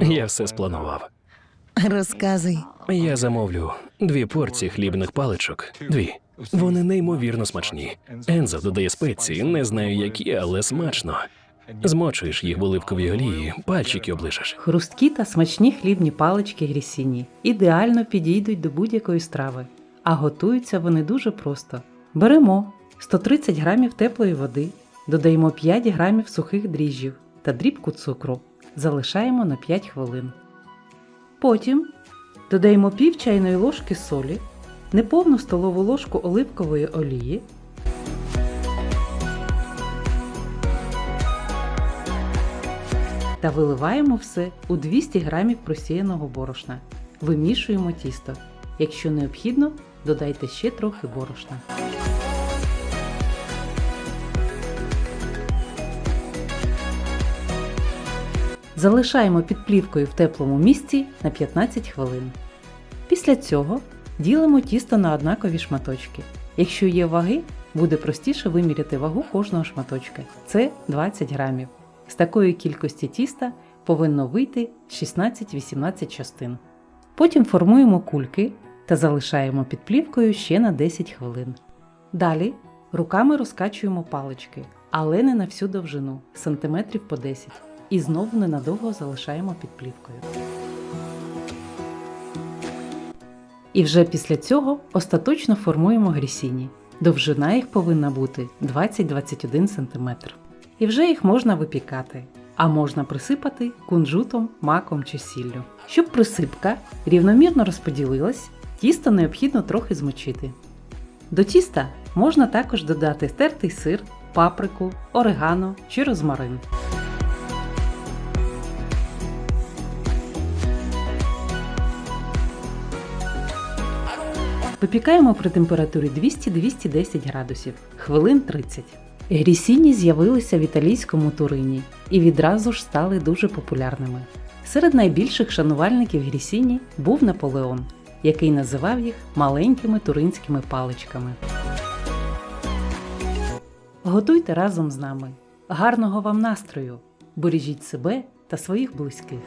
Я все спланував. Розказуй. Я замовлю дві порції хлібних паличок. Дві. Вони неймовірно смачні. Ензо додає спеції, не знаю які, але смачно. Змочуєш їх в оливковій олії, пальчики облишеш. Хрусткі та смачні хлібні палички грісіні ідеально підійдуть до будь-якої страви, а готуються вони дуже просто. Беремо 130 грамів теплої води, додаємо 5 грамів сухих дріжджів та дрібку цукру, залишаємо на 5 хвилин. Потім додаємо пів чайної ложки солі, неповну столову ложку оливкової олії, та виливаємо все у 200 грамів просіяного борошна. Вимішуємо тісто. Якщо необхідно, додайте ще трохи борошна. Залишаємо під плівкою в теплому місці на 15 хвилин. Після цього ділимо тісто на однакові шматочки. Якщо є ваги, буде простіше виміряти вагу кожного шматочка. Це 20 грамів. З такої кількості тіста повинно вийти 16-18 частин. Потім формуємо кульки та залишаємо під плівкою ще на 10 хвилин. Далі руками розкачуємо палички, але не на всю довжину, сантиметрів по 10. І знову ненадовго залишаємо під плівкою. І вже після цього остаточно формуємо грісіні. Довжина їх повинна бути 20-21 см. І вже їх можна випікати, а можна присипати кунжутом, маком чи сіллю. Щоб присипка рівномірно розподілилась, тісто необхідно трохи змочити. До тіста можна також додати тертий сир, паприку, орегано чи розмарин. Випікаємо при температурі 200-210 градусів хвилин 30. Грісіні з'явилися в італійському Турині і відразу ж стали дуже популярними. Серед найбільших шанувальників грісіні був Наполеон, який називав їх маленькими туринськими паличками. Готуйте разом з нами. Гарного вам настрою! Бережіть себе та своїх близьких.